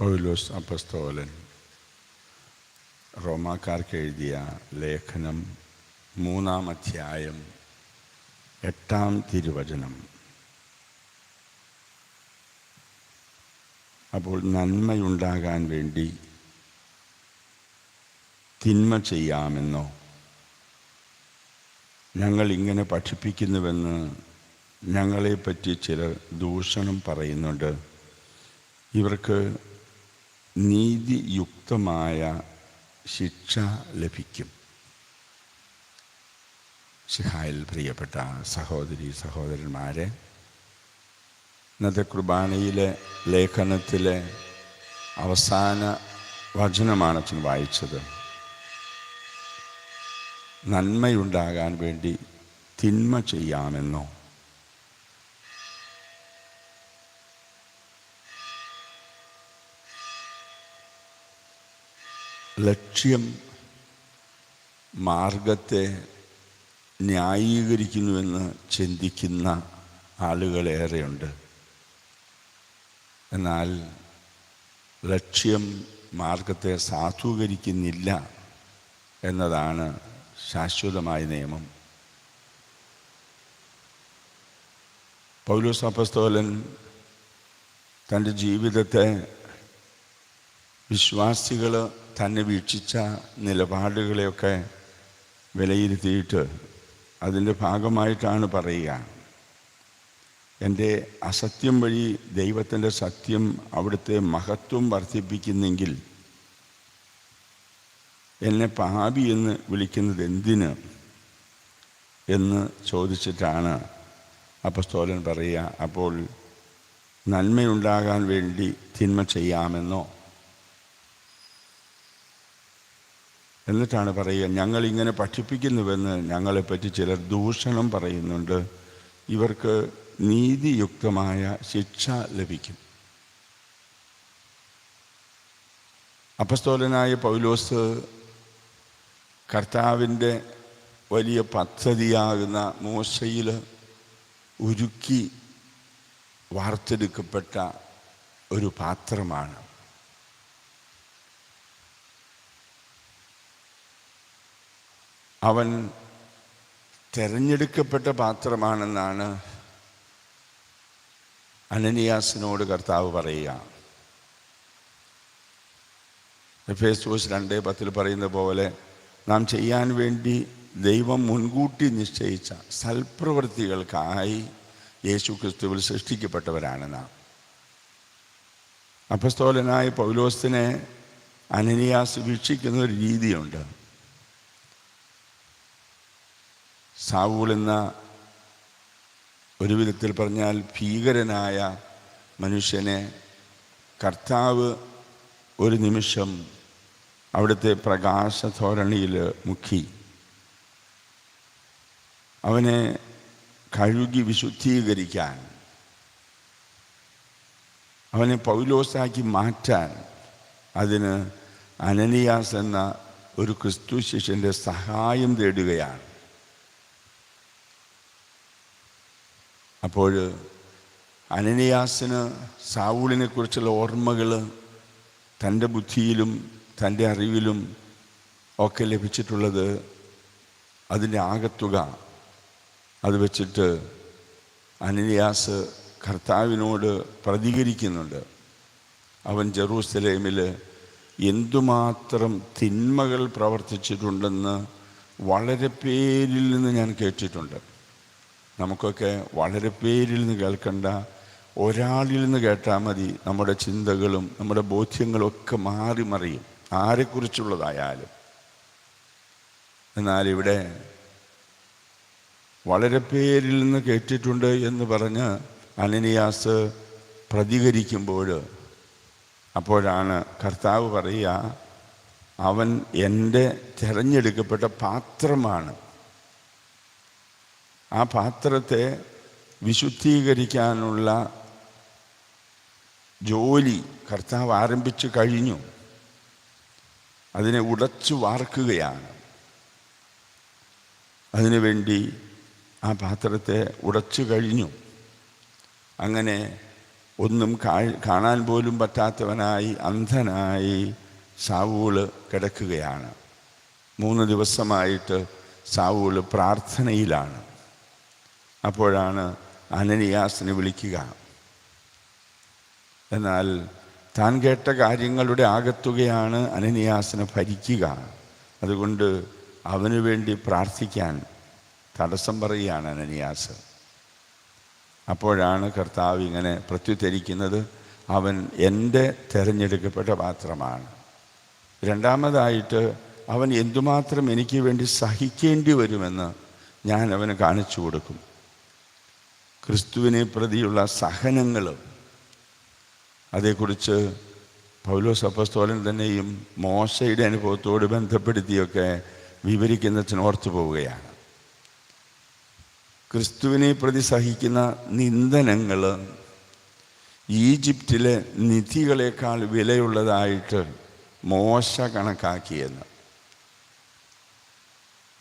പൗലോസ് അപ്പസ്തോലൻ റോമാക്കാർക്ക് എഴുതിയ ലേഖനം മൂന്നാം അധ്യായം എട്ടാം തിരുവചനം അപ്പോൾ നന്മയുണ്ടാകാൻ വേണ്ടി തിന്മ ചെയ്യാമെന്നോ? ഞങ്ങൾ ഇങ്ങനെ പഠിപ്പിക്കുന്നുവെന്ന് ഞങ്ങളെപ്പറ്റി ചിലർ ദൂഷണം പറയുന്നുണ്ട്. ഇവർക്ക് നീതിയുക്തമായ ശിക്ഷ ലഭിക്കും. ഷിഹായിൽ പ്രിയപ്പെട്ട സഹോദരി സഹോദരന്മാരെ ഇന്നത്തെ കുർബാനയിലെ ലേഖനത്തിലെ അവസാന വചനമാണ് അച്ഛൻ വായിച്ചത്. നന്മയുണ്ടാകാൻ വേണ്ടി തിന്മ ചെയ്യാമെന്നോ ലക്ഷ്യം മാർഗത്തെ ന്യായീകരിക്കുന്നുവെന്ന് ചിന്തിക്കുന്ന ആളുകളേറെയുണ്ട്. എന്നാൽ ലക്ഷ്യം മാർഗത്തെ സാധൂകരിക്കുന്നില്ല എന്നതാണ് ശാശ്വതമായ നിയമം. പൗലോസ് അപ്പസ്തോലൻ തന്റെ ജീവിതത്തെ വിശ്വാസികൾ തന്നെ വീക്ഷിച്ച നിലപാടുകളെയൊക്കെ വിലയിരുത്തിയിട്ട് അതിന്റെ ഭാഗമായിട്ടാണ് പറയുക. എന്റെ അസത്യം വഴി ദൈവത്തിന്റെ സത്യം അവിടുത്തെ മഹത്വം വർദ്ധിപ്പിക്കുന്നെങ്കിൽ എന്നെ പാപി എന്ന് വിളിക്കുന്നത് എന്തിന് എന്ന് ചോദിച്ചിട്ടാണ് അപ്പസ്തോലൻ പറയുക. അപ്പോൾ നന്മയുണ്ടാകാൻ വേണ്ടി തിന്മ ചെയ്യാമെന്നോ എന്നിട്ടാണ് പറയുക ഞങ്ങളിങ്ങനെ പഠിപ്പിക്കുന്നുവെന്ന് ഞങ്ങളെപ്പറ്റി ചിലർ ദൂഷണം പറയുന്നുണ്ട്. ഇവർക്ക് നീതിയുക്തമായ ശിക്ഷ ലഭിക്കും. അപസ്തോലനായ പൗലോസ് കർത്താവിന്റെ വലിയ പദ്ധതിയാകുന്ന മോശയിൽ ഉരുക്കി വാർത്തെടുക്കപ്പെട്ട ഒരു പാത്രമാണ്. അവൻ തിരഞ്ഞെടുക്കപ്പെട്ട പാത്രമാണെന്നാണ് അനനിയാസിനോട് കർത്താവ് പറയുക. എഫേസോസ് രണ്ട് പത്തിൽ പറയുന്ന പോലെ നാം ചെയ്യാൻ വേണ്ടി ദൈവം മുൻകൂട്ടി നിശ്ചയിച്ച സൽപ്രവൃത്തികൾക്കായി യേശു ക്രിസ്തുവിൽ സൃഷ്ടിക്കപ്പെട്ടവരാണ് നാം. അപ്പസ്തോലനായ പൗലോസിനെ അനനിയാസ് വീക്ഷിക്കുന്ന ഒരു രീതിയുണ്ട്. സാവൂൾ എന്ന ഒരു വിധത്തിൽ പറഞ്ഞാൽ ഭീകരനായ മനുഷ്യനെ കർത്താവ് ഒരു നിമിഷം അവിടുത്തെ പ്രകാശധോരണിയിൽ മുക്കി. അവനെ കഴുകി വിശുദ്ധീകരിക്കാൻ അവനെ പൗലോസാക്കി മാറ്റാൻ അതിന് അനനിയാസ് എന്ന ഒരു ക്രിസ്തു ശിഷ്യന്റെ സഹായം തേടുകയാണ്. അപ്പോൾ അനനിയാസിന് സാവൂളിനെ കുറിച്ചുള്ള ഓർമ്മകൾ തന്റെ ബുദ്ധിയിലും തന്റെ അറിവിലും ഒക്കെ ലഭിച്ചിട്ടുള്ളത് അതിന്റെ ആകത്തുക. അത് വെച്ചിട്ട് അനനിയാസ് കർത്താവിനോട് പ്രതികരിക്കുന്നുണ്ട്. അവൻ ജെറൂസലേമിൽ എന്തുമാത്രം തിന്മകൾ പ്രവർത്തിച്ചിട്ടുണ്ടെന്ന് വളരെ പേരിൽ നിന്ന് ഞാൻ കേട്ടിട്ടുണ്ട്. നമുക്കൊക്കെ വളരെ പേരിൽ നിന്ന് കേൾക്കേണ്ട ഒരാളിൽ നിന്ന് കേട്ടാൽ മതി നമ്മുടെ ചിന്തകളും നമ്മുടെ ബോധ്യങ്ങളും ഒക്കെ മാറി മറിയും. ആരെക്കുറിച്ചുള്ളതായാലും. എന്നാൽ ഇവിടെ വളരെ പേരിൽ നിന്ന് കേട്ടിട്ടുണ്ട് എന്ന് പറഞ്ഞ് അനനിയാസ് പ്രതികരിക്കുമ്പോൾ അപ്പോഴാണ് കർത്താവ് പറയുക അവൻ എന്റെ തിരഞ്ഞെടുക്കപ്പെട്ട പാത്രമാണ്. ആ പാത്രത്തെ വിശുദ്ധീകരിക്കാനുള്ള ജോലി കർത്താവ് ആരംഭിച്ചു കഴിഞ്ഞു. അതിനെ ഉടച്ചു വാർക്കുകയാണ്. അതിനുവേണ്ടി ആ പാത്രത്തെ ഉടച്ചു കഴിഞ്ഞു. അങ്ങനെ ഒന്നും കാണാൻ പോലും പറ്റാത്തവനായി അന്ധനായി സാവൂൾ കിടക്കുകയാണ്. മൂന്ന് ദിവസമായിട്ട് സാവൂൾ പ്രാർത്ഥനയിലാണ്. അപ്പോഴാണ് അനനിയാസിനെ വിളിക്കുക. എന്നാൽ താൻ കേട്ട കാര്യങ്ങളുടെ ആകത്തുകയാണ് അനനിയാസിനെ ഭരിക്കുക. അതുകൊണ്ട് അവനു വേണ്ടി പ്രാർത്ഥിക്കാൻ തടസ്സം പറയുകയാണ് അനനിയാസ്. അപ്പോഴാണ് കർത്താവ് ഇങ്ങനെ പ്രത്യുദ്ധരിക്കുന്നത്. അവൻ എന്റെ തിരഞ്ഞെടുക്കപ്പെട്ട പാത്രമാണ്. രണ്ടാമതായിട്ട് അവൻ എന്തുമാത്രം എനിക്ക് വേണ്ടി സഹിക്കേണ്ടി വരുമെന്ന് ഞാൻ അവന് കാണിച്ചു കൊടുക്കും. ക്രിസ്തുവിനെ പ്രതിയുള്ള സഹനങ്ങൾ അതേക്കുറിച്ച് പൗലോസ് അപ്പസ്തോലൻ തന്നെയും മോശയുടെ അനുഭവത്തോട് ബന്ധപ്പെടുത്തിയൊക്കെ വിവരിക്കുന്നതിന് ഓർത്തു പോവുകയാണ്. ക്രിസ്തുവിനെ പ്രതി സഹിക്കുന്ന നിന്ദനങ്ങൾ ഈജിപ്തിലെ നിധികളെക്കാൾ വിലയുള്ളതായിട്ട് മോശ കണക്കാക്കിയെന്ന്.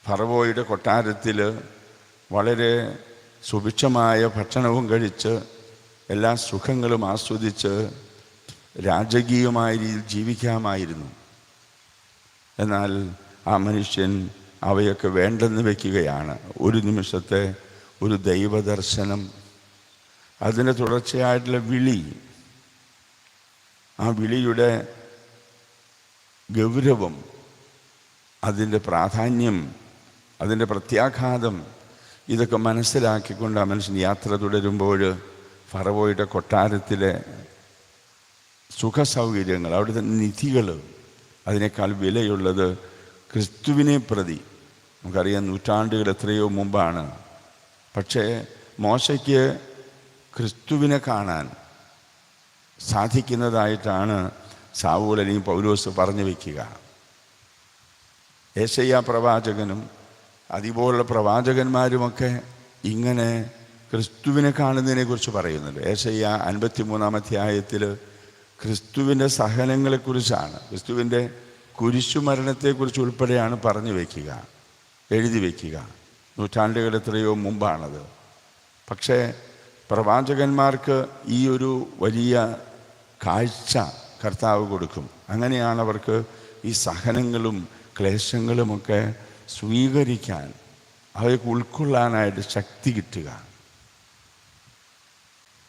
ഫറവോയുടെ കൊട്ടാരത്തിൽ വളരെ സുഭിക്ഷമായ ഭക്ഷണവും കഴിച്ച് എല്ലാ സുഖങ്ങളും ആസ്വദിച്ച് രാജകീയമായ രീതിയിൽ ജീവിക്കാമായിരുന്നു. എന്നാൽ ആ മനുഷ്യൻ അവയൊക്കെ വേണ്ടെന്ന് വയ്ക്കുകയാണ് ഒരു നിമിഷത്തെ ഒരു ദൈവദർശനം അതിന്റെ തുടർച്ചയായിട്ടുള്ള വിളി. ആ വിളിയുടെ ഗൗരവം അതിന്റെ പ്രാധാന്യം അതിന്റെ പ്രത്യാഘാതം ഇതൊക്കെ മനസ്സിലാക്കിക്കൊണ്ട് ആ മനുഷ്യൻ യാത്ര തുടരുമ്പോൾ ഫറവോയുടെ കൊട്ടാരത്തിലെ സുഖസൗകര്യങ്ങൾ അവിടുത്തെ നിധികൾ അതിനേക്കാൾ വിലയുള്ളത് ക്രിസ്തുവിനെ പ്രതി. നമുക്കറിയാം നൂറ്റാണ്ടുകൾ എത്രയോ മുമ്പാണ്. പക്ഷേ മോശയ്ക്ക് ക്രിസ്തുവിനെ കാണാൻ സാധിക്കുന്നതായിട്ടാണ് അല്ലെങ്കിൽ പൗലോസ് പറഞ്ഞു വയ്ക്കുക. ഏശയ്യ പ്രവാചകനും അതുപോലുള്ള പ്രവാചകന്മാരുമൊക്കെ ഇങ്ങനെ ക്രിസ്തുവിനെ കാണുന്നതിനെക്കുറിച്ച് പറയുന്നുണ്ട്. ഏശയ്യ അൻപത്തിമൂന്നാം അധ്യായത്തിൽ ക്രിസ്തുവിന്റെ സഹനങ്ങളെക്കുറിച്ചാണ്. ക്രിസ്തുവിന്റെ കുരിശുമരണത്തെക്കുറിച്ച് ഉൾപ്പെടെയാണ് പറഞ്ഞു വയ്ക്കുക എഴുതി വയ്ക്കുക നൂറ്റാണ്ടുകൾ എത്രയോ മുമ്പാണത്. പക്ഷേ പ്രവാചകന്മാർക്ക് ഈ ഒരു വലിയ കാഴ്ച കർത്താവ് കൊടുക്കും. അങ്ങനെയാണ് അവർക്ക് ഈ സഹനങ്ങളും ക്ലേശങ്ങളുമൊക്കെ സ്വീകരിക്കാൻ അവയ്ക്ക് ഉൾക്കൊള്ളാനായിട്ട് ശക്തി കിട്ടുക.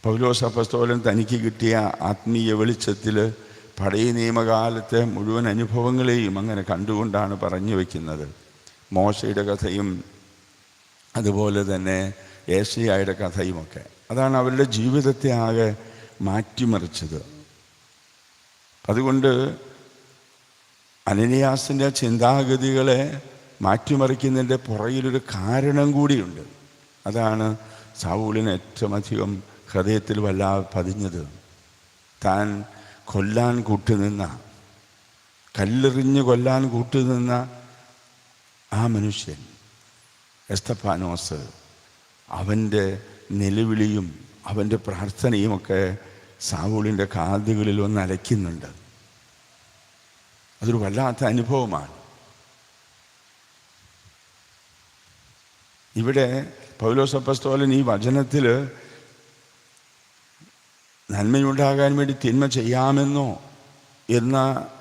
പൗലോസ് അപ്പസ്തോലൻ തനിക്ക് കിട്ടിയ ആത്മീയ വെളിച്ചത്തിൽ പഴയ നിയമകാലത്തെ മുഴുവൻ അനുഭവങ്ങളെയും അങ്ങനെ കണ്ടുകൊണ്ടാണ് പറഞ്ഞു വയ്ക്കുന്നത് മോശയുടെ കഥയും അതുപോലെ തന്നെ ഏഷ്യയുടെ കഥയുമൊക്കെ അതാണ് അവരുടെ ജീവിതത്തെ ആകെ മാറ്റിമറിച്ചത്. അതുകൊണ്ട് അനനിയാസിന്റെ ചിന്താഗതികളെ മാറ്റിമറിക്കുന്നതിന്റെ പുറകിലൊരു കാരണം കൂടിയുണ്ട്. അതാണ് സാവൂലിന് ഏറ്റവും അധികം ഹൃദയത്തിൽ വല്ലാതെ പതിഞ്ഞത്. താൻ കൊല്ലാൻ കൂട്ടുനിന്ന കല്ലെറിഞ്ഞ് കൊല്ലാൻ കൂട്ടുനിന്ന ആ മനുഷ്യൻ എസ്തഫാനോസ് അവന്റെ നിലവിളിയും അവന്റെ പ്രാർത്ഥനയുമൊക്കെ സാവൂളിന്റെ കാതുകളിൽ ഒന്ന് അലയ്ക്കുന്നുണ്ട്. അതൊരു വല്ലാത്ത അനുഭവമാണ്. ഇവിടെ പൗലോസപ്പസ്തോലൻ ഈ വചനത്തിൽ നന്മയുണ്ടാകാൻ വേണ്ടി തിന്മ ചെയ്യാമെന്നോ എന്ന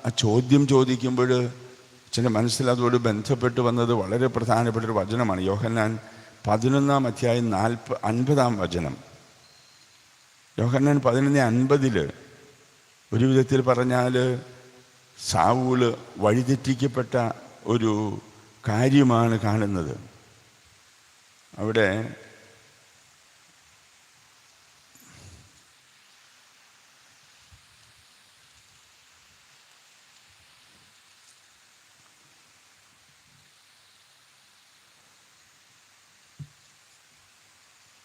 ആ ചോദ്യം ചോദിക്കുമ്പോൾ അച്ഛന്റെ മനസ്സിൽ അതോട് ബന്ധപ്പെട്ട് വന്നത് വളരെ പ്രധാനപ്പെട്ട ഒരു വചനമാണ്. യോഹന്നാൻ പതിനൊന്നാം അധ്യായം നാൽപ്പ അൻപതാം വചനം. യോഹന്നാൻ പതിനൊന്ന് അൻപതിൽ ഒരു വിധത്തിൽ പറഞ്ഞാൽ സാവൂൾ വഴിതെറ്റിക്കപ്പെട്ട ഒരു കാര്യമാണ് കാണുന്നത്. അവിടെ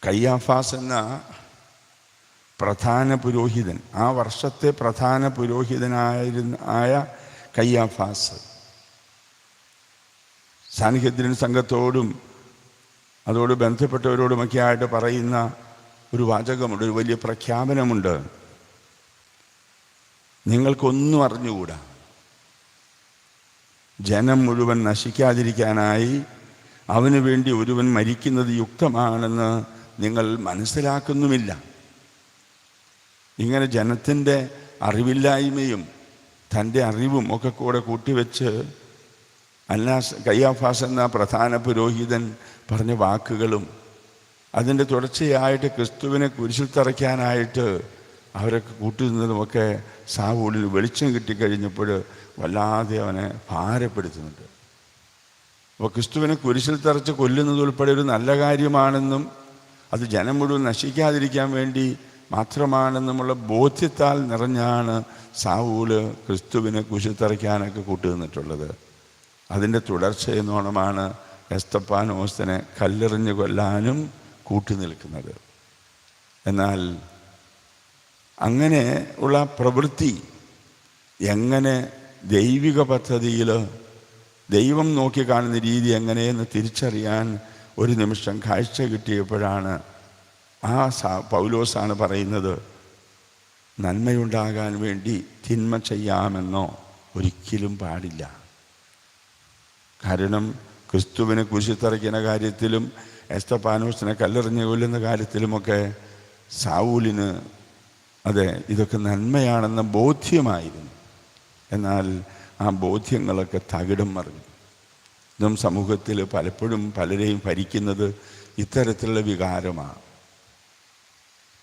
കയ്യാഫാസ് എന്ന പ്രധാന പുരോഹിതൻ ആ വർഷത്തെ പ്രധാന പുരോഹിതനായിരുന്ന ആയ കയ്യാഫാസ് സാന്നിഹ്യദ്രൻ സംഘത്തോടും അതോട് ബന്ധപ്പെട്ടവരോടുമൊക്കെ ആയിട്ട് പറയുന്ന ഒരു വാചകമുണ്ട് ഒരു വലിയ പ്രഖ്യാപനമുണ്ട്. നിങ്ങൾക്കൊന്നും അറിഞ്ഞുകൂടാ. ജനം മുഴുവൻ നശിക്കാതിരിക്കാനായി അവന് വേണ്ടി ഒരുവൻ മരിക്കുന്നത് യുക്തമാണെന്ന് നിങ്ങൾ മനസ്സിലാക്കുന്നുമില്ല. ഇങ്ങനെ ജനത്തിന്റെ അറിവില്ലായ്മയും തന്റെ അറിവും ഒക്കെ കൂടെ കൂട്ടിവെച്ച് അല്ലാസ് കയ്യാഫാസ് എന്ന പ്രധാന പുരോഹിതൻ പറഞ്ഞ വാക്കുകളും അതിന്റെ തുടർച്ചയായിട്ട് ക്രിസ്തുവിനെ കുരിശിൽ തറയ്ക്കാനായിട്ട് അവരൊക്കെ കൂട്ടുന്നതുമൊക്കെ സാവൂളിൽ വെളിച്ചം കിട്ടിക്കഴിഞ്ഞപ്പോൾ വല്ലാതെ അവനെ ഭാരപ്പെടുത്തുന്നുണ്ട്. അപ്പോൾ ക്രിസ്തുവിനെ കുരിശിൽ തറച്ച് കൊല്ലുന്നത് ഉൾപ്പെടെ ഒരു നല്ല കാര്യമാണെന്നും അത് ജനം മുഴുവൻ നശിക്കാതിരിക്കാൻ വേണ്ടി മാത്രമാണെന്നുമുള്ള ബോധ്യത്താൽ നിറഞ്ഞാണ് സാവൂൽ ക്രിസ്തുവിനെ കുരിശിൽ തറയ്ക്കാനൊക്കെ കൂട്ടുനിന്നിട്ടുള്ളത്. അതിന്റെ തുടർച്ചയെന്നോണമാണ് എസ്തപ്പാനോസ്തനെ കല്ലെറിഞ്ഞു കൊല്ലാനും കൂട്ടി നിൽക്കുന്നത്. എന്നാൽ അങ്ങനെ ഉള്ള പ്രവൃത്തി എങ്ങനെ ദൈവിക പദ്ധതിയിൽ ദൈവം നോക്കി കാണുന്ന രീതി എങ്ങനെയെന്ന് തിരിച്ചറിയാൻ ഒരു നിമിഷം കാഴ്ച കിട്ടിയപ്പോഴാണ് ആ സാ പൗലോസാണ് പറയുന്നത് നന്മയുണ്ടാകാൻ വേണ്ടി തിന്മ ചെയ്യാമെന്നോ ഒരിക്കലും പാടില്ല. കാരണം ക്രിസ്തുവിനെ കുരിശിത്തറയ്ക്കുന്ന കാര്യത്തിലും എസ്തപ്പാനോസിനെ കല്ലെറിഞ്ഞ് കൊല്ലുന്ന കാര്യത്തിലുമൊക്കെ സാവൂലിന് അതെ ഇതൊക്കെ നന്മയാണെന്ന ബോധ്യമായിരുന്നു. എന്നാൽ ആ ബോധ്യങ്ങളൊക്കെ തകിടം മറിഞ്ഞു. ഇന്നും സമൂഹത്തിൽ പലപ്പോഴും പലരെയും ഭരിക്കുന്നത് ഇത്തരത്തിലുള്ള വികാരമാണ്.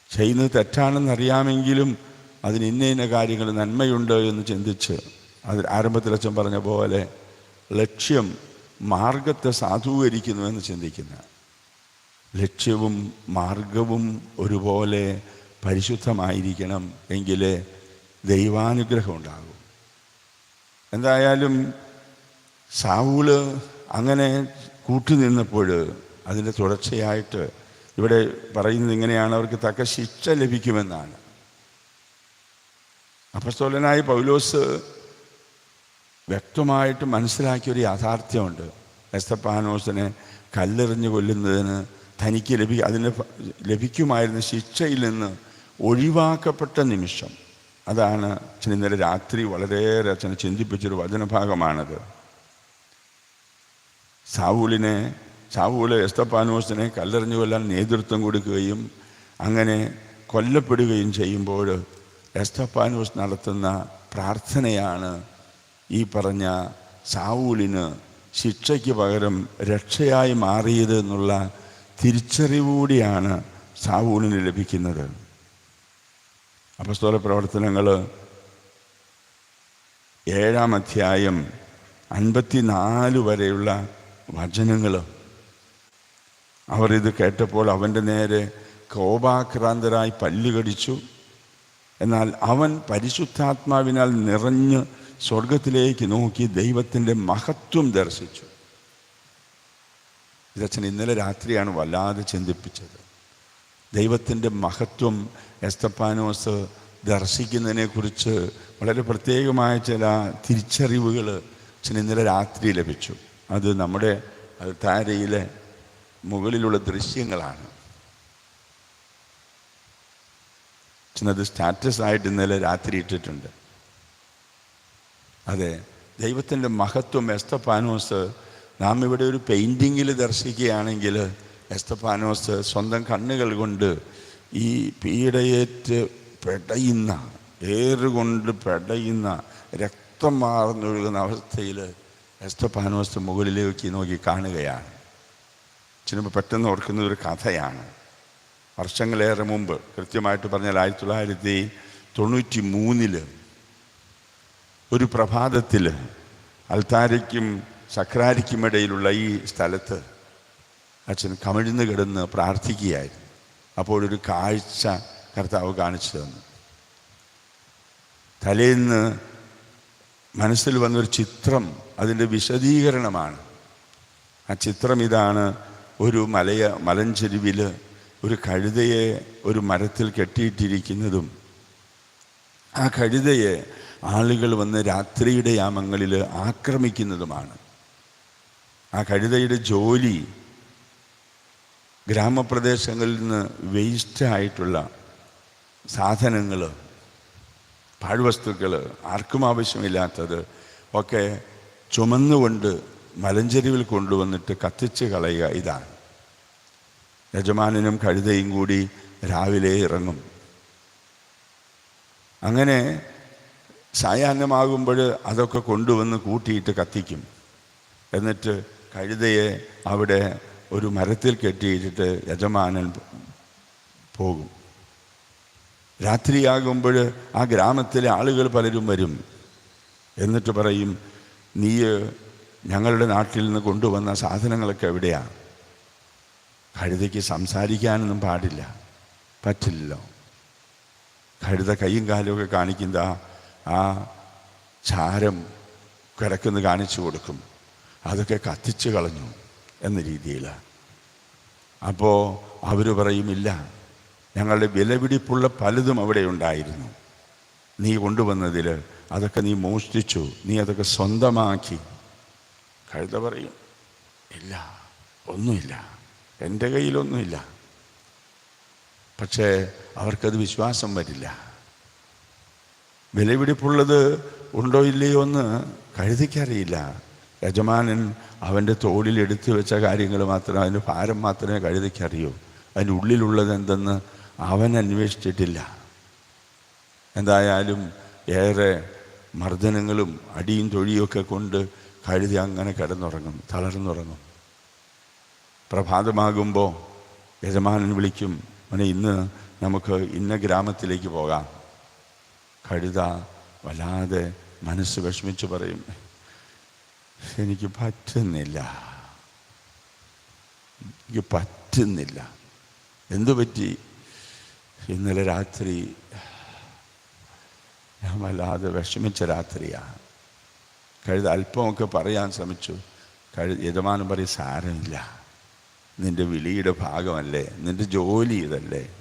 ചെയ്യുന്നത് തെറ്റാണെന്നറിയാമെങ്കിലും അതിന് ഇന്ന ഇന്ന കാര്യങ്ങൾ നന്മയുണ്ടോ എന്ന് ചിന്തിച്ച് അതിൽ ആരംഭത്തിൽ പറഞ്ഞ പോലെ ലക്ഷ്യം മാർഗത്തെ സാധൂകരിക്കുന്നു എന്ന് ചിന്തിക്കുന്ന. ലക്ഷ്യവും മാർഗവും ഒരുപോലെ പരിശുദ്ധമായിരിക്കണം എങ്കിലേ ദൈവാനുഗ്രഹം ഉണ്ടാകും. എന്തായാലും സാവൂൾ അങ്ങനെ കൂട്ടുനിന്നപ്പോൾ അതിന്റെ തുടർച്ചയായിട്ട് ഇവിടെ പറയുന്നത് ഇങ്ങനെയാണ് അവർക്ക് തക്ക ശിക്ഷ ലഭിക്കുമെന്നാണ്. അപ്പസ്തോലനായ പൗലോസ് വ്യക്തമായിട്ട് മനസ്സിലാക്കിയൊരു യാഥാർത്ഥ്യമുണ്ട്. എസ്തപ്പാനോസിനെ കല്ലെറിഞ്ഞ് കൊല്ലുന്നതിന് തനിക്ക് ലഭി അതിന് ലഭിക്കുമായിരുന്ന ശിക്ഷയിൽ നിന്ന് ഒഴിവാക്കപ്പെട്ട നിമിഷം. അതാണ് അച്ഛൻ ഇന്നലെ രാത്രി വളരെയേറെ അച്ഛനെ ചിന്തിപ്പിച്ചൊരു വചനഭാഗമാണത്. സാവൂളിനെ സാവൂൾ എസ്തപ്പാനോസിനെ കല്ലെറിഞ്ഞു കൊല്ലാൻ നേതൃത്വം കൊടുക്കുകയും അങ്ങനെ കൊല്ലപ്പെടുകയും ചെയ്യുമ്പോൾ എസ്തപ്പാനോസ് നടത്തുന്ന പ്രാർത്ഥനയാണ് ഈ പറഞ്ഞ സാവൂലിന് ശിക്ഷയ്ക്ക് പകരം രക്ഷയായി മാറിയത് എന്നുള്ള തിരിച്ചറിവുകൂടിയാണ് സാവൂലിന് ലഭിക്കുന്നത്. അപസ്തോല പ്രവർത്തനങ്ങൾ ഏഴാം അധ്യായം അൻപത്തിനാല് വരെയുള്ള വചനങ്ങൾ. അവർ ഇത് കേട്ടപ്പോൾ അവന്റെ നേരെ കോപാക്രാന്തരായി പല്ലുകടിച്ചു എന്നാൽ അവൻ പരിശുദ്ധാത്മാവിനാൽ നിറഞ്ഞ് സ്വർഗത്തിലേക്ക് നോക്കി ദൈവത്തിന്റെ മഹത്വം ദർശിച്ചു. ഇതച്ഛൻ ഇന്നലെ രാത്രിയാണ് വല്ലാതെ ചിന്തിപ്പിച്ചത്. ദൈവത്തിന്റെ മഹത്വം എസ്തപ്പാനോസ് ദർശിക്കുന്നതിനെക്കുറിച്ച് വളരെ പ്രത്യേകമായ ചില തിരിച്ചറിവുകൾ അച്ഛൻ ഇന്നലെ രാത്രി ലഭിച്ചു. അത് നമ്മുടെ താരയിലെ മുകളിലുള്ള ദൃശ്യങ്ങളാണ്. അച്ഛനത് സ്റ്റാറ്റസ് ആയിട്ട് ഇന്നലെ രാത്രി ഇട്ടിട്ടുണ്ട്. അതെ. ദൈവത്തിന്റെ മഹത്വം എസ്തപ്പാനോസ് നാം ഇവിടെ ഒരു പെയിന്റിങ്ങിൽ ദർശിക്കുകയാണെങ്കിൽ എസ്തപ്പാനോസ് സ്വന്തം കണ്ണുകൾ കൊണ്ട് ഈ പീഡയേറ്റ് പെടയുന്ന ഏറുകൊണ്ട് പെടയുന്ന രക്തം മാർന്നൊഴുകുന്ന അവസ്ഥയിൽ എസ്തപ്പാനോസ് മുകളിലേക്ക് നോക്കി കാണുകയാണ്. ചിലപ്പോൾ പെട്ടെന്ന് ഓർക്കുന്ന ഒരു കഥയാണ്. വർഷങ്ങളേറെ മുമ്പ് കൃത്യമായിട്ട് പറഞ്ഞാൽ ആയിരത്തി തൊള്ളായിരത്തി തൊണ്ണൂറ്റി മൂന്നിൽ ഒരു പ്രഭാതത്തിൽ അൽത്താരയ്ക്കും സക്രാരിക്കുമിടയിലുള്ള ഈ സ്ഥലത്ത് അച്ഛൻ കമിഴ്ന്ന് കിടന്ന് പ്രാർത്ഥിക്കുകയായിരുന്നു. അപ്പോഴൊരു കാഴ്ച കർത്താവ് കാണിച്ചു തന്നു. തലേന്ന് മനസ്സിൽ വന്നൊരു ചിത്രം അതിന്റെ വിശദീകരണമാണ്. ആ ചിത്രം ഇതാണ് ഒരു മലയ മലഞ്ചെരുവിൽ ഒരു കഴുതയെ ഒരു മരത്തിൽ കെട്ടിയിട്ടിരിക്കുന്നതും ആ കഴുതയെ ആളുകൾ വന്ന് രാത്രിയുടെ യാമങ്ങളിൽ ആക്രമിക്കുന്നതുമാണ്. ആ കഴുതയുടെ ജോലി ഗ്രാമപ്രദേശങ്ങളിൽ നിന്ന് വേസ്റ്റ് ആയിട്ടുള്ള സാധനങ്ങൾ പാഴ്വസ്തുക്കൾ ആർക്കും ആവശ്യമില്ലാത്തത് ഒക്കെ ചുമന്നുകൊണ്ട് മലഞ്ചെരിവിൽ കൊണ്ടുവന്നിട്ട് കത്തിച്ച് കളയുക ഇതാണ്. യജമാനനും കഴുതയും കൂടി രാവിലെ ഇറങ്ങും. അങ്ങനെ സായാഹ്നമാകുമ്പോൾ അതൊക്കെ കൊണ്ടുവന്ന് കൂട്ടിയിട്ട് കത്തിക്കും. എന്നിട്ട് കഴുതയെ അവിടെ ഒരു മരത്തിൽ കെട്ടിയിട്ടിട്ട് യജമാനൻ പോകും. രാത്രിയാകുമ്പോൾ ആ ഗ്രാമത്തിലെ ആളുകൾ പലരും വരും. എന്നിട്ട് പറയും നീ ഞങ്ങളുടെ നാട്ടിൽ നിന്ന് കൊണ്ടുവന്ന സാധനങ്ങളൊക്കെ എവിടെയാണ് കഴുതയ്ക്ക് സംസാരിക്കാനൊന്നും പാടില്ല. പറ്റില്ലല്ലോ. കഴുത കൈയും കാലുമൊക്കെ കാണിക്കുന്ന ആ ചാരം കിടക്കുന്ന കാണിച്ചു കൊടുക്കും. അതൊക്കെ കത്തിച്ചു കളഞ്ഞു എന്ന രീതിയിൽ അപ്പോൾ അവർ പറയുമില്ല. ഞങ്ങളുടെ വിലപിടിപ്പുള്ള പലതും അവിടെ ഉണ്ടായിരുന്നു. നീ കൊണ്ടുവന്നതിൽ അതൊക്കെ നീ മോഷ്ടിച്ചു. നീ അതൊക്കെ സ്വന്തമാക്കി. കഴുത പറയും ഇല്ല ഒന്നുമില്ല. എന്റെ കയ്യിലൊന്നുമില്ല. പക്ഷേ അവർക്കത് വിശ്വാസം വരില്ല. വിലപിടിപ്പുള്ളത് ഉണ്ടോ ഇല്ലയോ എന്ന് കഴുതിക്കറിയില്ല. യജമാനൻ അവന്റെ തോളിൽ എടുത്തു വെച്ച കാര്യങ്ങൾ മാത്രം അതിന്റെ ഭാരം മാത്രമേ കഴുതിക്കറിയൂ. അതിന്റെ ഉള്ളിലുള്ളത് എന്തെന്ന് അവൻ അന്വേഷിച്ചിട്ടില്ല. എന്തായാലും ഏറെ മർദ്ദനങ്ങളും അടിയും തൊഴിയൊക്കെ കൊണ്ട് കഴുതി അങ്ങനെ കിടന്നുറങ്ങും തളർന്നുറങ്ങും. പ്രഭാതമാകുമ്പോൾ യജമാനൻ വിളിക്കും അവനെ ഇന്ന് നമുക്ക് ഇന്ന ഗ്രാമത്തിലേക്ക് പോകാം. കഴുത വല്ലാതെ മനസ്സ് വിഷമിച്ച് പറയും. എനിക്ക് പറ്റുന്നില്ല. എനിക്ക് പറ്റുന്നില്ല. എന്തു പറ്റി? ഇന്നലെ രാത്രി ഞാൻ വല്ലാതെ വിഷമിച്ച രാത്രിയാണ് കഴുത അല്പമൊക്കെ പറയാൻ ശ്രമിച്ചു. കഴു യജമാനം പറയും സാരമില്ല. നിന്റെ വിളിയുടെ ഭാഗമല്ലേ? നിന്റെ ജോലി ഇതല്ലേ?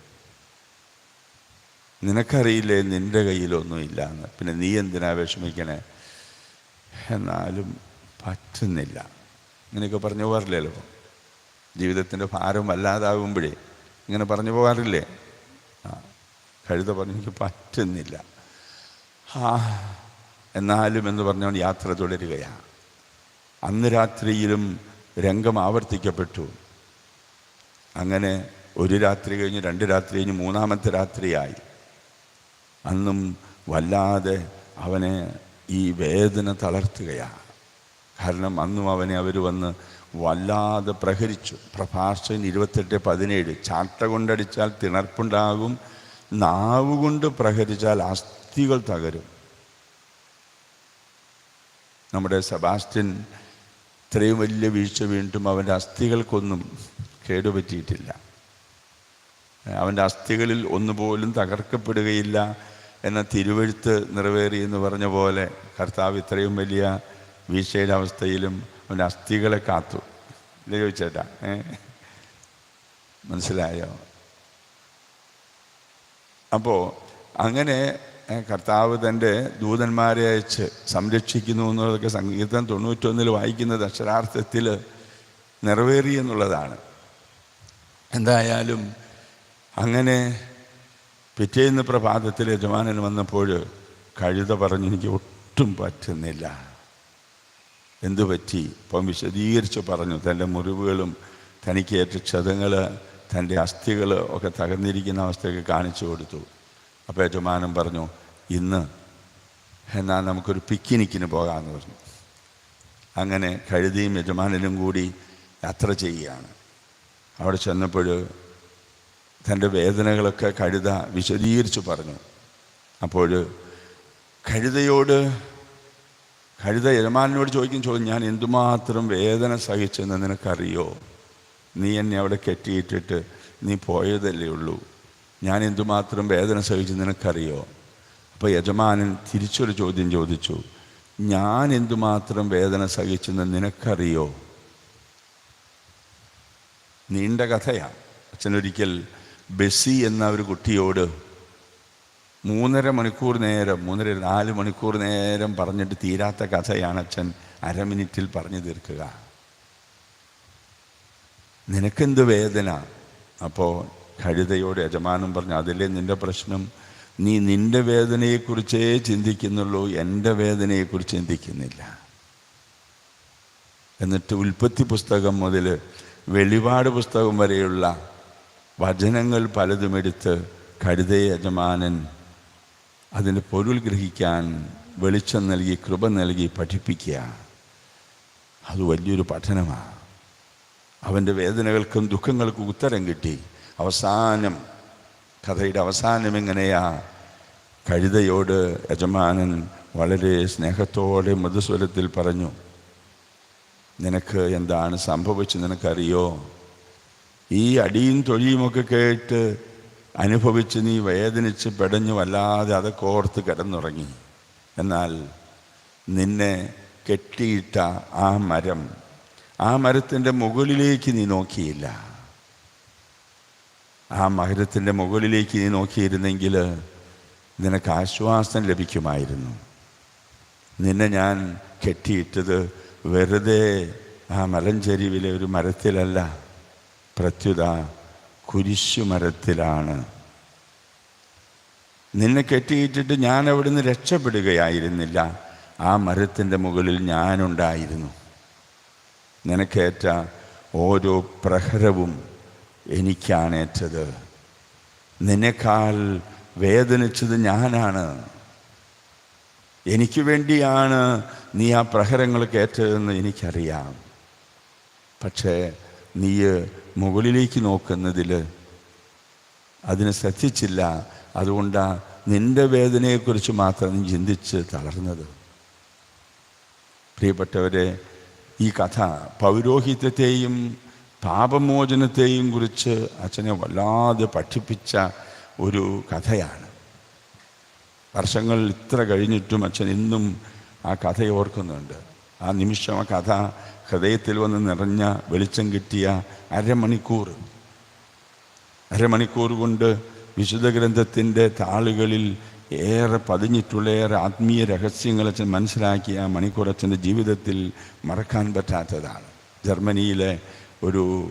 നിനക്കറിയില്ലേ നിന്റെ കയ്യിലൊന്നുമില്ല എന്ന് പിന്നെ നീ എന്തിനാ വിഷമിക്കണേ? എന്നാലും പറ്റുന്നില്ല. ഇങ്ങനെയൊക്കെ പറഞ്ഞു പോകാറില്ലല്ലോ ജീവിതത്തിന്റെ ഭാരം വല്ലാതാകുമ്പോഴേ ഇങ്ങനെ പറഞ്ഞു പോകാറില്ലേ? ആ കഴുത പറഞ്ഞു എനിക്ക് പറ്റുന്നില്ല. ആ എന്നാലും എന്ന് പറഞ്ഞുകൊണ്ട് യാത്ര തുടരുകയാണ് അന്ന് രാത്രിയിലും രംഗം ആവർത്തിക്കപ്പെട്ടു. അങ്ങനെ ഒരു രാത്രി കഴിഞ്ഞ് രണ്ട് രാത്രി കഴിഞ്ഞ് മൂന്നാമത്തെ രാത്രിയായി. അന്നും വല്ലാതെ അവനെ ഈ വേദന തളർത്തുകയാണ് കാരണം അന്നും അവനെ അവർ വന്ന് വല്ലാതെ പ്രഹരിച്ചു. പ്രഭാഷകൻ ഇരുപത്തെട്ട് പതിനേഴ് ചാട്ട കൊണ്ടടിച്ചാൽ തിണർപ്പുണ്ടാകും നാവ് കൊണ്ട് പ്രഹരിച്ചാൽ അസ്ഥികൾ തകരും. നമ്മുടെ സെബാസ്റ്റ്യൻ ഇത്രയും വലിയ വീഴ്ച വീണ്ടും അവന്റെ അസ്ഥികൾക്കൊന്നും കേടുപറ്റിയിട്ടില്ല. അവന്റെ അസ്ഥികളിൽ ഒന്നുപോലും തകർക്കപ്പെടുകയില്ല എന്ന തിരുവഴുത്ത് നിറവേറി എന്ന് പറഞ്ഞ പോലെ കർത്താവ് ഇത്രയും വലിയ വീഴ്ചയുടെ അവസ്ഥയിലും അവന്റെ അസ്ഥികളെ കാത്തു. ഇല്ലേ ചോദിച്ചേട്ടാ? മനസ്സിലായോ? അപ്പോൾ അങ്ങനെ കർത്താവ് തന്റെ ദൂതന്മാരെ അയച്ച് സംരക്ഷിക്കുന്നു എന്നുള്ളതൊക്കെ സംഗീതം തൊണ്ണൂറ്റൊന്നിൽ വായിക്കുന്നത് അക്ഷരാർത്ഥത്തിൽ നിറവേറി എന്നുള്ളതാണ്. എന്തായാലും അങ്ങനെ പിറ്റേന്ന് പ്രഭാതത്തിൽ യജമാനൻ വന്നപ്പോൾ കഴുത പറഞ്ഞു എനിക്ക് ഒട്ടും പറ്റുന്നില്ല. എന്തു പറ്റി? ഇപ്പം വിശദീകരിച്ച് പറഞ്ഞു. തന്റെ മുറിവുകളും തനിക്ക് ഏറ്റ ക്ഷതങ്ങൾ തന്റെ അസ്ഥികൾ ഒക്കെ തകർന്നിരിക്കുന്ന അവസ്ഥയൊക്കെ കാണിച്ചു കൊടുത്തു. അപ്പോൾ യജമാനൻ പറഞ്ഞു ഇന്ന് എന്നാൽ നമുക്കൊരു പിക്നിക്കിന് പോകാമെന്ന് പറഞ്ഞു. അങ്ങനെ കഴുതിയും യജമാനനും കൂടി യാത്ര ചെയ്യുകയാണ്. അവിടെ ചെന്നപ്പോൾ തന്റെ വേദനകളൊക്കെ കഴുത വിശദീകരിച്ച് പറഞ്ഞു. അപ്പോൾ കഴുതയോട് കഴുത യജമാനോട് ചോദിക്കും ചോദിക്കും ഞാൻ എന്തുമാത്രം വേദന സഹിച്ചെന്ന് നിനക്കറിയോ? നീ എന്നെ അവിടെ കെട്ടിയിട്ടിട്ട് നീ പോയതല്ലേ ഉള്ളൂ. ഞാൻ എന്തുമാത്രം വേദന സഹിച്ച് നിനക്കറിയോ? അപ്പോൾ യജമാനൻ തിരിച്ചൊരു ചോദ്യം ചോദിച്ചു ഞാൻ എന്തുമാത്രം വേദന സഹിച്ചെന്ന് നിനക്കറിയോ? നീണ്ട കഥയാണ് അച്ഛനൊരിക്കൽ ബെസ്സി എന്ന ഒരു കുട്ടിയോട് മൂന്നര മണിക്കൂർ നേരം മൂന്നര നാല് മണിക്കൂർ നേരം പറഞ്ഞിട്ട് തീരാത്ത കഥയാണ് അച്ഛൻ അരമിനിറ്റിൽ പറഞ്ഞു തീർക്കുക. നിനക്കെന്ത് വേദന? അപ്പോൾ കഴുതയോട് യജമാനം പറഞ്ഞു അതല്ലേ നിന്റെ പ്രശ്നം നീ നിന്റെ വേദനയെക്കുറിച്ചേ ചിന്തിക്കുന്നുള്ളൂ എന്റെ വേദനയെക്കുറിച്ച് ചിന്തിക്കുന്നില്ല. എന്നിട്ട് ഉൽപ്പത്തി പുസ്തകം മുതൽ വെളിപാട് പുസ്തകം വരെയുള്ള വചനങ്ങൾ പലതും എടുത്ത് കഴുത യജമാനൻ അതിന്റെ പൊരുൾ ഗ്രഹിക്കാൻ വെളിച്ചം നൽകി കൃപ നൽകി പഠിപ്പിക്കുക. അത് വലിയൊരു പഠനമാണ് അവന്റെ വേദനകൾക്കും ദുഃഖങ്ങൾക്കും ഉത്തരം കിട്ടി. അവസാനം കഥയുടെ അവസാനം എങ്ങനെയാ? കഴുതയോട് യജമാനൻ വളരെ സ്നേഹത്തോടെ മൃദുസ്വരത്തിൽ പറഞ്ഞു നിനക്ക് എന്താണ് സംഭവിച്ചു നിനക്കറിയോ? ഈ അടിയും തൊഴിയുമൊക്കെ കേട്ട് അനുഭവിച്ച് നീ വേദനിച്ച് പെടഞ്ഞു വല്ലാതെ അതൊക്കെ ഓർത്ത് കിടന്നുറങ്ങി. എന്നാൽ നിന്നെ കെട്ടിയിട്ട ആ മരം ആ മരത്തിന്റെ മുകളിലേക്ക് നീ നോക്കിയില്ല. ആ മരത്തിന്റെ മുകളിലേക്ക് നീ നോക്കിയിരുന്നെങ്കിൽ നിനക്ക് ആശ്വാസം ലഭിക്കുമായിരുന്നു. നിന്നെ ഞാൻ കെട്ടിയിട്ടത് വെറുതെ ആ മലഞ്ചെരിവിലെ ഒരു മരത്തിലല്ല. പ്രത്യുത കുരിശുമരത്തിലാണ്. നിന്നെ കെട്ടിയിട്ടിട്ട് ഞാൻ അവിടുന്ന് രക്ഷപ്പെടുകയായിരുന്നില്ല. ആ മരത്തിന്റെ മുകളിൽ ഞാനുണ്ടായിരുന്നു. നിനക്കേറ്റ ഓരോ പ്രഹരവും എനിക്കാണേറ്റത്. നിന്നെക്കാൾ വേദനിച്ചത് ഞാനാണ്. എനിക്ക് വേണ്ടിയാണ് നീ ആ പ്രഹരങ്ങൾ കയറ്റതെന്ന് എനിക്കറിയാം. പക്ഷേ നീ മുകളിലേക്ക് നോക്കുന്നതിൽ അതിനെ ശ്രദ്ധിച്ചില്ല. അതുകൊണ്ടാണ് നിന്റെ വേദനയെക്കുറിച്ച് മാത്രം ചിന്തിച്ച് തളർന്നത്. പ്രിയപ്പെട്ടവരെ ഈ കഥ പൗരോഹിത്യത്തെയും പാപമോചനത്തെയും കുറിച്ച് അച്ഛനെ വല്ലാതെ പഠിപ്പിച്ച ഒരു കഥയാണ്. വർഷങ്ങൾ ഇത്ര കഴിഞ്ഞിട്ടും അച്ഛൻ ഇന്നും ആ കഥ ഓർക്കുന്നുണ്ട്. ആ നിമിഷം ആ കഥ ഹൃദയത്തിൽ വന്ന് നിറഞ്ഞ വെളിച്ചം കിട്ടിയ അരമണിക്കൂർ. അരമണിക്കൂർ കൊണ്ട് വിശുദ്ധ ഗ്രന്ഥത്തിന്റെ താളുകളിൽ ഏറെ പതിഞ്ഞിട്ടുള്ള ഏറെ ആത്മീയ രഹസ്യങ്ങൾ അച്ഛൻ മനസ്സിലാക്കിയ മണിക്കൂർ അച്ഛന്റെ ജീവിതത്തിൽ മറക്കാൻ പറ്റാത്തതാണ്. ജർമ്മനിയിലെ ഒരു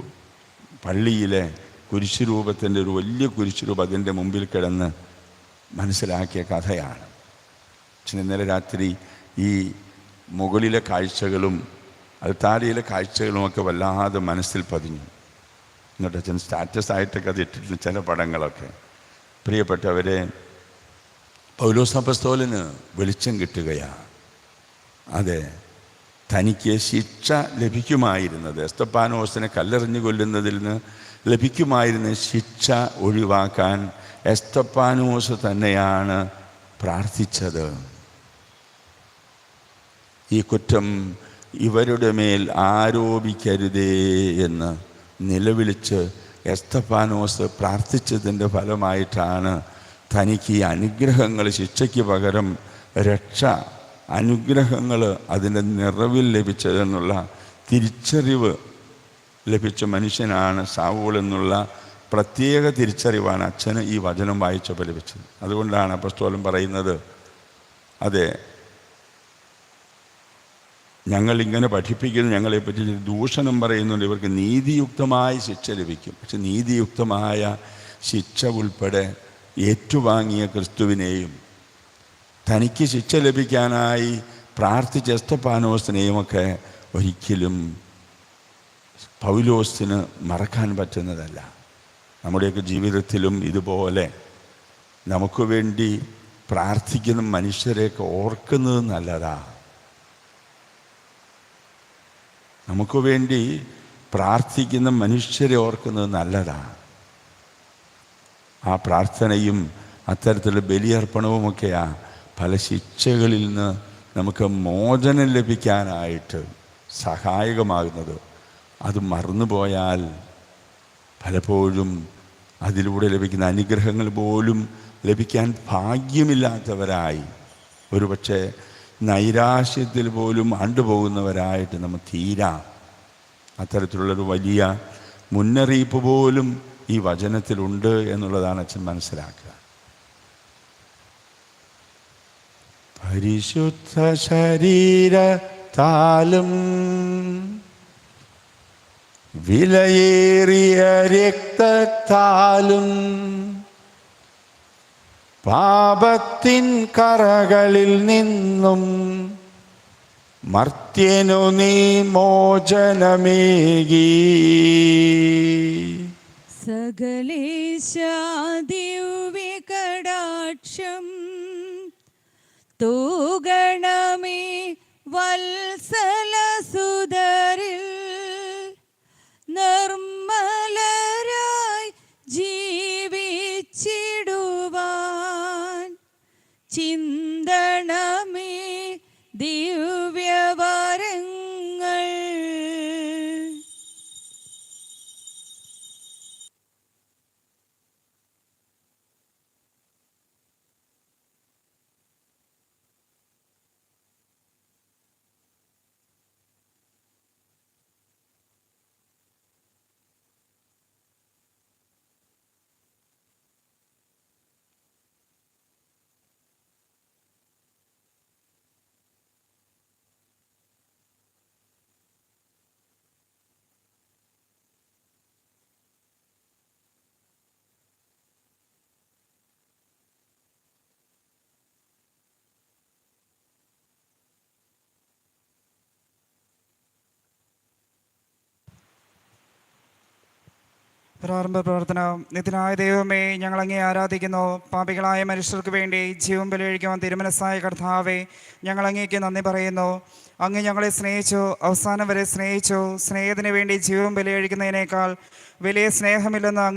പള്ളിയിലെ കുരിശുരൂപത്തിന്റെ ഒരു വലിയ കുരിശുരൂപം അതിന്റെ മുമ്പിൽ കിടന്ന് മനസ്സിലാക്കിയ കഥയാണ്. അച്ഛൻ ഇന്നലെ രാത്രി ഈ മുകളിലെ കാഴ്ചകളും അൽത്താരയിലെ കാഴ്ചകളുമൊക്കെ വല്ലാതെ മനസ്സിൽ പതിഞ്ഞു. എന്നിട്ട് അച്ഛൻ സ്റ്റാറ്റസ് ആയിട്ടൊക്കെ അത് ഇട്ടിട്ടുണ്ട് ചില പടങ്ങളൊക്കെ. പ്രിയപ്പെട്ടവരെ പൗലോസഭസ്തോലിന് വെളിച്ചം കിട്ടുകയാണ് അതെ തനിക്ക് ശിക്ഷ ലഭിക്കുമായിരുന്നത് എസ്തപ്പാനോസിനെ കല്ലെറിഞ്ഞു കൊല്ലുന്നതിൽ നിന്ന് ലഭിക്കുമായിരുന്ന ശിക്ഷ ഒഴിവാക്കാൻ എസ്തപ്പാനോസ് തന്നെയാണ് പ്രാർത്ഥിച്ചത്. ഈ കുറ്റം ഇവരുടെ മേൽ ആരോപിക്കരുതേ എന്ന് നിലവിളിച്ച് എസ്തഫാനോസ് പ്രാർത്ഥിച്ചതിന്റെ ഫലമായിട്ടാണ് തനിക്ക് ഈ അനുഗ്രഹങ്ങൾ ശിക്ഷയ്ക്ക് പകരം രക്ഷ അനുഗ്രഹങ്ങൾ അതിന്റെ നിറവിൽ ലഭിച്ചതെന്നുള്ള തിരിച്ചറിവ് ലഭിച്ച മനുഷ്യനാണ് സാവൂൾ എന്നുള്ള പ്രത്യേക തിരിച്ചറിവാണ് അച്ഛന് ഈ വചനം വായിച്ചപ്പോൾ ലഭിച്ചത്. അതുകൊണ്ടാണ് അപ്പസ്തോലം പറയുന്നത് അതെ ഞങ്ങൾ ഇങ്ങനെ പഠിപ്പിക്കുന്നു ഞങ്ങളെപ്പറ്റി ദൂഷണം പറയുന്നുണ്ട്. ഇവർക്ക് നീതിയുക്തമായ ശിക്ഷ ലഭിക്കും. പക്ഷെ നീതിയുക്തമായ ശിക്ഷ ഉൾപ്പെടെ ഏറ്റുവാങ്ങിയ ക്രിസ്തുവിനെയും തനിക്ക് ശിക്ഷ ലഭിക്കാനായി പ്രാർത്ഥിച്ച എസ്തപ്പാനോസിനെയുമൊക്കെ ഒരിക്കലും പൗലോസിന് മറക്കാൻ പറ്റുന്നതല്ല. നമ്മുടെയൊക്കെ ജീവിതത്തിലും ഇതുപോലെ നമുക്ക് വേണ്ടി പ്രാർത്ഥിക്കുന്ന മനുഷ്യരെയൊക്കെ ഓർക്കുന്നത് നല്ലതാ നമുക്ക് വേണ്ടി പ്രാർത്ഥിക്കുന്ന മനുഷ്യരെ ഓർക്കുന്നത് നല്ലതാണ് ആ പ്രാർത്ഥനയും അത്തരത്തിലുള്ള ബലിയർപ്പണവുമൊക്കെയാ പല ശിക്ഷകളിൽ നിന്ന് നമുക്ക് മോചനം ലഭിക്കാനായിട്ട് സഹായകമാകുന്നത്. അത് മറന്നുപോയാൽ പലപ്പോഴും അതിലൂടെ ലഭിക്കുന്ന അനുഗ്രഹങ്ങൾ പോലും ലഭിക്കാൻ ഭാഗ്യമില്ലാത്തവരായി. ഒരുപക്ഷെ നൈരാശ്യത്തിൽ പോലും ആണ്ടുപോകുന്നവരായിട്ട് നമ്മൾ തീരാം. അത്തരത്തിലുള്ളൊരു വലിയ മുന്നറിയിപ്പ് പോലും ഈ വചനത്തിലുണ്ട് എന്നുള്ളതാണ് അച്ഛൻ മനസ്സിലാക്കുക. പരിശുദ്ധ ശരീരത്താലും വിലയേറിയ രക്തത്താലും പാപത്തിൻ കറകളിൽ നിന്നും മർത്യനു നീ മോചനമേകി. സകലേശാദിവ്യ കടാക്ഷം തൂഗണമേ വത്സലസുതരിൽ The പ്രാരംഭ പ്രവർത്തന. നിത്യനായ ദൈവമേ ഞങ്ങൾ അങ്ങേ ആരാധിക്കുന്നു. പാപികളായ മനുഷ്യർക്ക് വേണ്ടി ജീവൻ ബലിയഴിക്കുവാൻ തിരുമനസ്സായ കർത്താവെ ഞങ്ങൾ അങ്ങേക്ക് നന്ദി പറയുന്നു. അങ്ങ് ഞങ്ങളെ സ്നേഹിച്ചു അവസാനം വരെ സ്നേഹിച്ചു. സ്നേഹത്തിന് വേണ്ടി ജീവൻ ബലിയഴിക്കുന്നതിനേക്കാൾ വലിയ സ്നേഹമില്ലെന്ന്